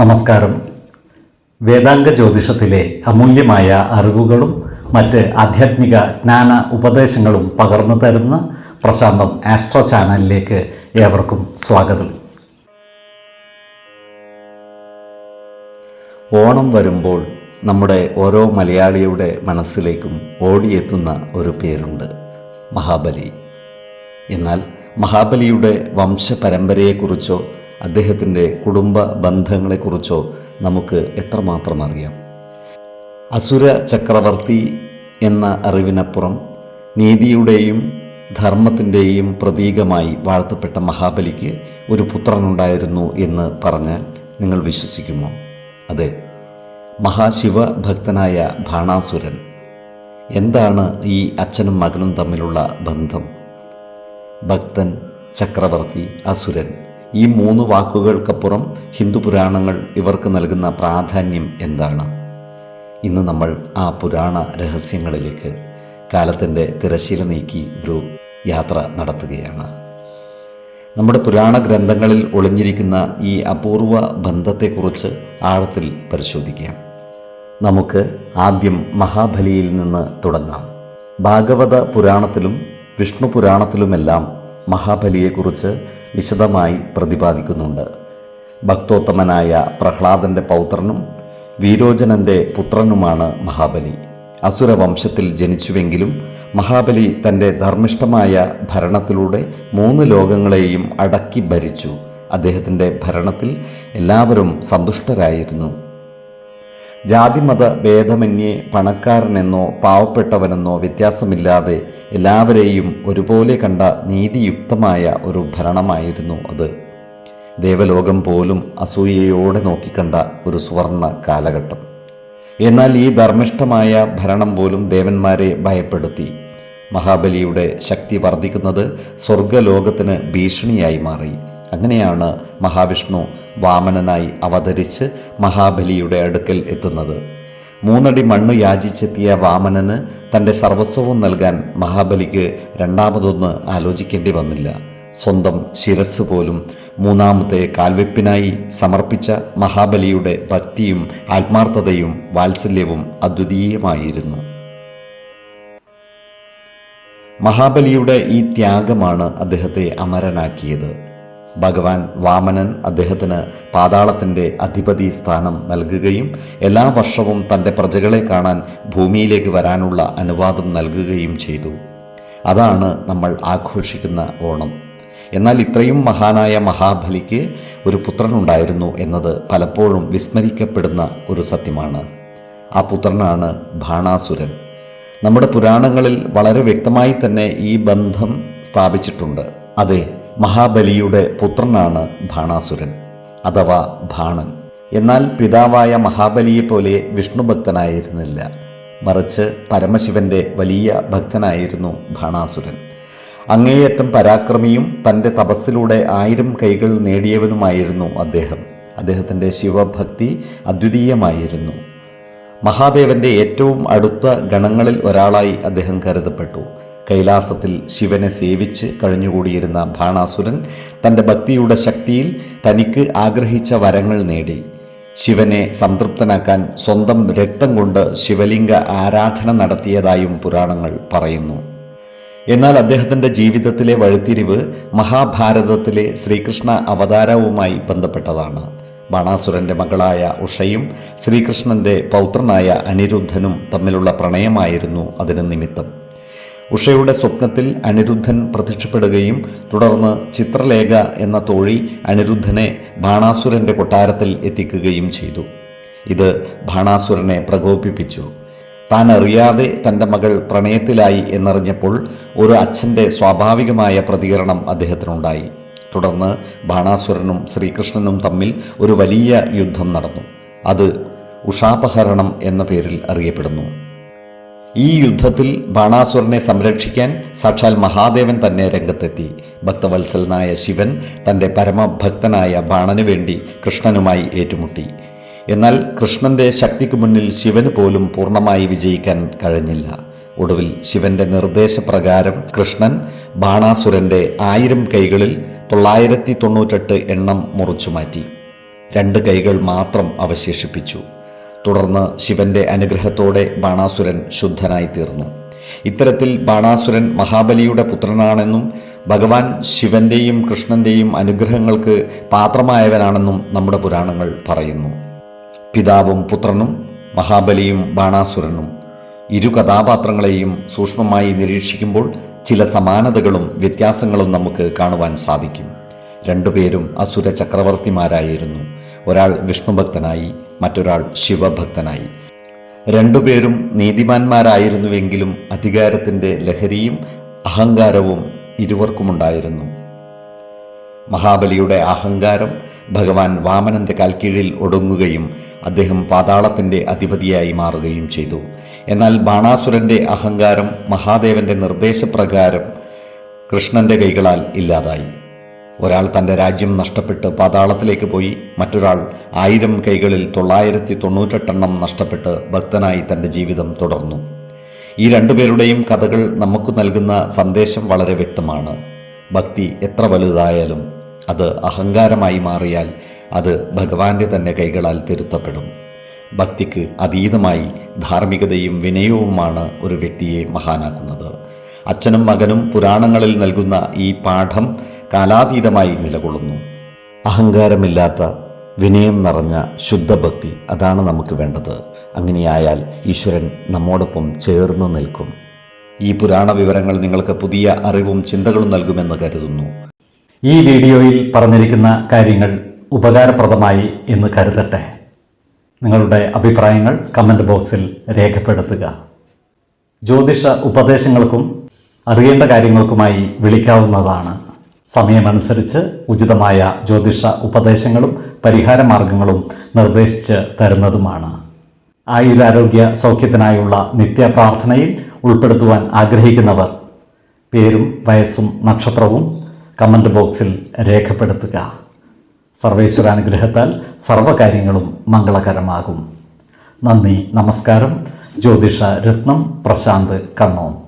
നമസ്കാരം. വേദാംഗ ജ്യോതിഷത്തിലെ അമൂല്യമായ അറിവുകളും മറ്റ് ആധ്യാത്മിക ജ്ഞാന ഉപദേശങ്ങളും പകർന്നു തരുന്ന പ്രശാന്തം ആസ്ട്രോ ചാനലിലേക്ക് ഏവർക്കും സ്വാഗതം. ഓണം വരുമ്പോൾ നമ്മുടെ ഓരോ മലയാളിയുടെ മനസ്സിലേക്കും ഓടിയെത്തുന്ന ഒരു പേരുണ്ട് മഹാബലി. എന്നാൽ മഹാബലിയുടെ വംശപരമ്പരയെക്കുറിച്ചോ അദ്ദേഹത്തിന്റെ കുടുംബ ബന്ധങ്ങളെക്കുറിച്ചോ നമുക്ക് എത്രമാത്രം അറിയാം? അസുര ചക്രവർത്തി എന്ന അറിവിനപ്പുറം നീതിയുടെയും ധർമ്മത്തിന്റെയും പ്രതീകമായി വാഴ്ത്തപ്പെട്ട മഹാബലിക്ക് ഒരു പുത്രനുണ്ടായിരുന്നു എന്ന് പറഞ്ഞാൽ നിങ്ങൾ വിശ്വസിക്കുമോ? അതെ മഹാശിവ ഭക്തനായ ബാണാസുരൻ എന്താണ് ഈ അച്ഛനും മകനും തമ്മിലുള്ള ബന്ധം? ഭക്തൻ ചക്രവർത്തി അസുരൻ. ഈ മൂന്ന് വാക്കുകൾക്കപ്പുറം ഹിന്ദു പുരാണങ്ങൾ ഇവർക്ക് നൽകുന്ന പ്രാധാന്യം എന്താണ്? ഇന്ന് നമ്മൾ ആ പുരാണ രഹസ്യങ്ങളിലേക്ക് കാലത്തിന്റെ തിരശീല നീക്കി ഒരു യാത്ര നടത്തുകയാണ്. നമ്മുടെ പുരാണ ഗ്രന്ഥങ്ങളിൽ ഒളിഞ്ഞിരിക്കുന്ന ഈ അപൂർവ ബന്ധത്തെക്കുറിച്ച് ആഴത്തിൽ പരിശോധിക്കാം. നമുക്ക് ആദ്യം മഹാബലിയിൽ നിന്ന് തുടങ്ങാം. ഭാഗവത പുരാണത്തിലും വിഷ്ണു പുരാണത്തിലുമെല്ലാം മഹാബലിയെക്കുറിച്ച് വിശദമായി പ്രതിപാദിക്കുന്നുണ്ട്. ഭക്തോത്തമനായ പ്രഹ്ലാദന്റെ പൗത്രനും വീരോചനന്റെ പുത്രനുമാണ് മഹാബലി. അസുരവംശത്തിൽ ജനിച്ചുവെങ്കിലും മഹാബലി തന്റെ ധർമ്മിഷ്ഠമായ ഭരണത്തിലൂടെ മൂന്ന് ലോകങ്ങളെയും അടക്കി ഭരിച്ചു. അദ്ദേഹത്തിന്റെ ഭരണത്തിൽ എല്ലാവരും സന്തുഷ്ടരായിരുന്നു. ജാതിമത ഭേദമന്യേ പണക്കാരനെന്നോ പാവപ്പെട്ടവനെന്നോ വ്യത്യാസമില്ലാതെ എല്ലാവരെയും ഒരുപോലെ കണ്ട നീതിയുക്തമായ ഒരു ഭരണമായിരുന്നു അത്. ദേവലോകം പോലും അസൂയയോടെ നോക്കിക്കണ്ട ഒരു സുവർണ കാലഘട്ടം. എന്നാൽ ഈ ധർമ്മിഷ്ഠമായ ഭരണം പോലും ദേവന്മാരെ ഭയപ്പെടുത്തി. മഹാബലിയുടെ ശക്തി വർദ്ധിക്കുന്നത് സ്വർഗലോകത്തിന് ഭീഷണിയായി മാറി. അങ്ങനെയാണ് മഹാവിഷ്ണു വാമനനായി അവതരിച്ച് മഹാബലിയുടെ അടുക്കൽ എത്തുന്നത്. മൂന്നടി മണ്ണ് യാചിച്ചെത്തിയ വാമനന് തന്റെ സർവസ്വവും നൽകാൻ മഹാബലിക്ക് രണ്ടാമതൊന്ന് ആലോചിക്കേണ്ടി വന്നില്ല. സ്വന്തം ശിരസ് പോലും മൂന്നാമത്തെ കാൽവെപ്പിനായി സമർപ്പിച്ച മഹാബലിയുടെ ഭക്തിയും ആത്മാർത്ഥതയും വാത്സല്യവും അദ്വിതീയമായിരുന്നു. മഹാബലിയുടെ ഈ ത്യാഗമാണ് അദ്ദേഹത്തെ അമരനാക്കിയത്. ഭഗവാൻ വാമനൻ അദ്ദേഹത്തിന് പാതാളത്തിന്റെ അധിപതി സ്ഥാനം നൽകുകയും എല്ലാ വർഷവും തന്റെ പ്രജകളെ കാണാൻ ഭൂമിയിലേക്ക് വരാനുള്ള അനുവാദം നൽകുകയും ചെയ്തു. അതാണ് നമ്മൾ ആഘോഷിക്കുന്ന ഓണം. എന്നാൽ ഇത്രയും മഹാനായ മഹാബലിക്ക് ഒരു പുത്രനുണ്ടായിരുന്നു എന്നത് പലപ്പോഴും വിസ്മരിക്കപ്പെടുന്ന ഒരു സത്യമാണ്. ആ പുത്രനാണ് ഭാണാസുരൻ. നമ്മുടെ പുരാണങ്ങളിൽ വളരെ വ്യക്തമായി തന്നെ ഈ ബന്ധം സ്ഥാപിച്ചിട്ടുണ്ട്. അതെ മഹാബലിയുടെ പുത്രനാണ് ഭാണാസുരൻ അഥവാ ഭാണൻ. എന്നാൽ പിതാവായ മഹാബലിയെപ്പോലെ വിഷ്ണുഭക്തനായിരുന്നില്ല. മറിച്ച് പരമശിവന്റെ വലിയ ഭക്തനായിരുന്നു ഭാണാസുരൻ. അങ്ങേയറ്റം പരാക്രമിയും തന്റെ തപസ്സിലൂടെ ആയിരം കൈകൾ നേടിയവനുമായിരുന്നു അദ്ദേഹം. അദ്ദേഹത്തിന്റെ ശിവഭക്തി അദ്വിതീയമായിരുന്നു. മഹാദേവന്റെ ഏറ്റവും അടുത്ത ഗണങ്ങളിൽ ഒരാളായി അദ്ദേഹം കരുതപ്പെട്ടു. കൈലാസത്തിൽ ശിവനെ സേവിച്ച് കഴിഞ്ഞുകൂടിയിരുന്ന ബാണാസുരൻ തന്റെ ഭക്തിയുടെ ശക്തിയിൽ തനിക്ക് ആഗ്രഹിച്ച വരങ്ങൾ നേടി. ശിവനെ സംതൃപ്തനാക്കാൻ സ്വന്തം രക്തം കൊണ്ട് ശിവലിംഗ ആരാധന നടത്തിയതായും പുരാണങ്ങൾ പറയുന്നു. എന്നാൽ അദ്ദേഹത്തിന്റെ ജീവിതത്തിലെ വഴിത്തിരിവ് മഹാഭാരതത്തിലെ ശ്രീകൃഷ്ണ അവതാരവുമായി ബന്ധപ്പെട്ടതാണ്. ബാണാസുരന്റെ മകളായ ഉഷയും ശ്രീകൃഷ്ണന്റെ പൗത്രനായ അനിരുദ്ധനും തമ്മിലുള്ള പ്രണയമായിരുന്നു അതിന് നിമിത്തം. ഉഷയുടെ സ്വപ്നത്തിൽ അനിരുദ്ധൻ പ്രത്യക്ഷപ്പെടുകയും തുടർന്ന് ചിത്രലേഖ എന്ന തോഴി അനിരുദ്ധനെ ബാണാസുരന്റെ കൊട്ടാരത്തിൽ എത്തിക്കുകയും ചെയ്തു. ഇത് ബാണാസുരനെ പ്രകോപിപ്പിച്ചു. താൻ അറിയാതെ തന്റെ മകൾ പ്രണയത്തിലായി എന്നറിഞ്ഞപ്പോൾ ഒരു അച്ഛന്റെ സ്വാഭാവികമായ പ്രതികരണം അദ്ദേഹത്തിനുണ്ടായി. തുടർന്ന് ബാണാസുരനും ശ്രീകൃഷ്ണനും തമ്മിൽ ഒരു വലിയ യുദ്ധം നടന്നു. അത് ഉഷാപഹരണം എന്ന പേരിൽ അറിയപ്പെടുന്നു. ഈ യുദ്ധത്തിൽ ബാണാസുരനെ സംരക്ഷിക്കാൻ സാക്ഷാൽ മഹാദേവൻ തന്നെ രംഗത്തെത്തി. ഭക്തവത്സലനായ ശിവൻ തന്റെ പരമഭക്തനായ ബാണന് വേണ്ടി കൃഷ്ണനുമായി ഏറ്റുമുട്ടി. എന്നാൽ കൃഷ്ണന്റെ ശക്തിക്ക് മുന്നിൽ ശിവന് പോലും പൂർണമായി വിജയിക്കാൻ കഴിഞ്ഞില്ല. ഒടുവിൽ ശിവന്റെ നിർദ്ദേശപ്രകാരം കൃഷ്ണൻ ബാണാസുരന്റെ ആയിരം കൈകളിൽ തൊള്ളായിരത്തി തൊണ്ണൂറ്റെട്ട് എണ്ണം മുറിച്ചു മാറ്റി രണ്ട് കൈകൾ മാത്രം അവശേഷിപ്പിച്ചു. തുടർന്ന് ശിവന്റെ അനുഗ്രഹത്തോടെ ബാണാസുരൻ ശുദ്ധനായി തീർന്നു ഇത്തരത്തിൽ ബാണാസുരൻ മഹാബലിയുടെ പുത്രനാണെന്നും ഭഗവാൻ ശിവന്റെയും കൃഷ്ണന്റെയും അനുഗ്രഹങ്ങൾക്ക് പാത്രമായവനാണെന്നും നമ്മുടെ പുരാണങ്ങൾ പറയുന്നു. പിതാവും പുത്രനും മഹാബലിയും ബാണാസുരനും ഇരു കഥാപാത്രങ്ങളെയും സൂക്ഷ്മമായി നിരീക്ഷിക്കുമ്പോൾ ചില സമാനതകളും വ്യത്യാസങ്ങളും നമുക്ക് കാണുവാൻ സാധിക്കും. രണ്ടുപേരും അസുര ചക്രവർത്തിമാരായിരുന്നു. ഒരാൾ വിഷ്ണുഭക്തനായി മറ്റൊരാൾ ശിവഭക്തനായി. രണ്ടുപേരും നീതിമാന്മാരായിരുന്നുവെങ്കിലും അധികാരത്തിന്റെ ലഹരിയും അഹങ്കാരവും ഇരുവർക്കുമുണ്ടായിരുന്നു. മഹാബലിയുടെ അഹങ്കാരം ഭഗവാൻ വാമനന്റെ കാൽക്കീഴിൽ ഒടുങ്ങുകയും അദ്ദേഹം പാതാളത്തിന്റെ അധിപതിയായി മാറുകയും ചെയ്തു. എന്നാൽ ബാണാസുരന്റെ അഹങ്കാരം മഹാദേവന്റെ നിർദ്ദേശപ്രകാരം കൃഷ്ണന്റെ കൈകളാൽ ഇല്ലാതായി. ഒരാൾ തന്റെ രാജ്യം നഷ്ടപ്പെട്ട് പാതാളത്തിലേക്ക് പോയി മറ്റൊരാൾ ആയിരം കൈകളിൽ തൊള്ളായിരത്തി തൊണ്ണൂറ്റെട്ടെണ്ണം നഷ്ടപ്പെട്ട് ഭക്തനായി തന്റെ ജീവിതം തുടർന്നു. ഈ രണ്ടുപേരുടെയും കഥകൾ നമുക്ക് നൽകുന്ന സന്ദേശം വളരെ വ്യക്തമാണ്. ഭക്തി എത്ര വലുതായാലും അത് അഹങ്കാരമായി മാറിയാൽ അത് ഭഗവാന്റെ തന്നെ കൈകളാൽ തിരുത്തപ്പെടും. ഭക്തിക്ക് അതീതമായി ധാർമ്മികതയും വിനയവുമാണ് ഒരു വ്യക്തിയെ മഹാനാക്കുന്നത്. അച്ഛനും മകനും പുരാണങ്ങളിൽ നൽകുന്ന ഈ പാഠം കാലാതീതമായി നിലകൊള്ളുന്നു. അഹങ്കാരമില്ലാത്ത വിനയം നിറഞ്ഞ ശുദ്ധഭക്തി അതാണ് നമുക്ക് വേണ്ടത്. അങ്ങനെയായാൽ ഈശ്വരൻ നമ്മോടൊപ്പം ചേർന്ന് നിൽക്കും. ഈ പുരാണ വിവരങ്ങൾ നിങ്ങൾക്ക് പുതിയ അറിവും ചിന്തകളും നൽകുമെന്ന് കരുതുന്നു. ഈ വീഡിയോയിൽ പറഞ്ഞിരിക്കുന്ന കാര്യങ്ങൾ ഉപകാരപ്രദമായി എന്ന് കരുതട്ടെ. നിങ്ങളുടെ അഭിപ്രായങ്ങൾ കമന്റ് ബോക്സിൽ രേഖപ്പെടുത്തുക. ജ്യോതിഷ ഉപദേശങ്ങൾക്കും അറിയേണ്ട കാര്യങ്ങൾക്കുമായി വിളിക്കാവുന്നതാണ്. സമയമനുസരിച്ച് ഉചിതമായ ജ്യോതിഷ ഉപദേശങ്ങളും പരിഹാര മാർഗങ്ങളും നിർദ്ദേശിച്ച് തരുന്നതുമാണ്. ആയുരാരോഗ്യ സൗഖ്യത്തിനായുള്ള നിത്യപ്രാർത്ഥനയിൽ ഉൾപ്പെടുത്തുവാൻ ആഗ്രഹിക്കുന്നവർ പേരും വയസ്സും നക്ഷത്രവും കമന്റ് ബോക്സിൽ രേഖപ്പെടുത്തുക. സർവേശ്വരാനുഗ്രഹത്താൽ സർവകാര്യങ്ങളും മംഗളകരമാകും. നന്ദി നമസ്കാരം. ജ്യോതിഷ രത്നം പ്രശാന്ത് കണ്ണോം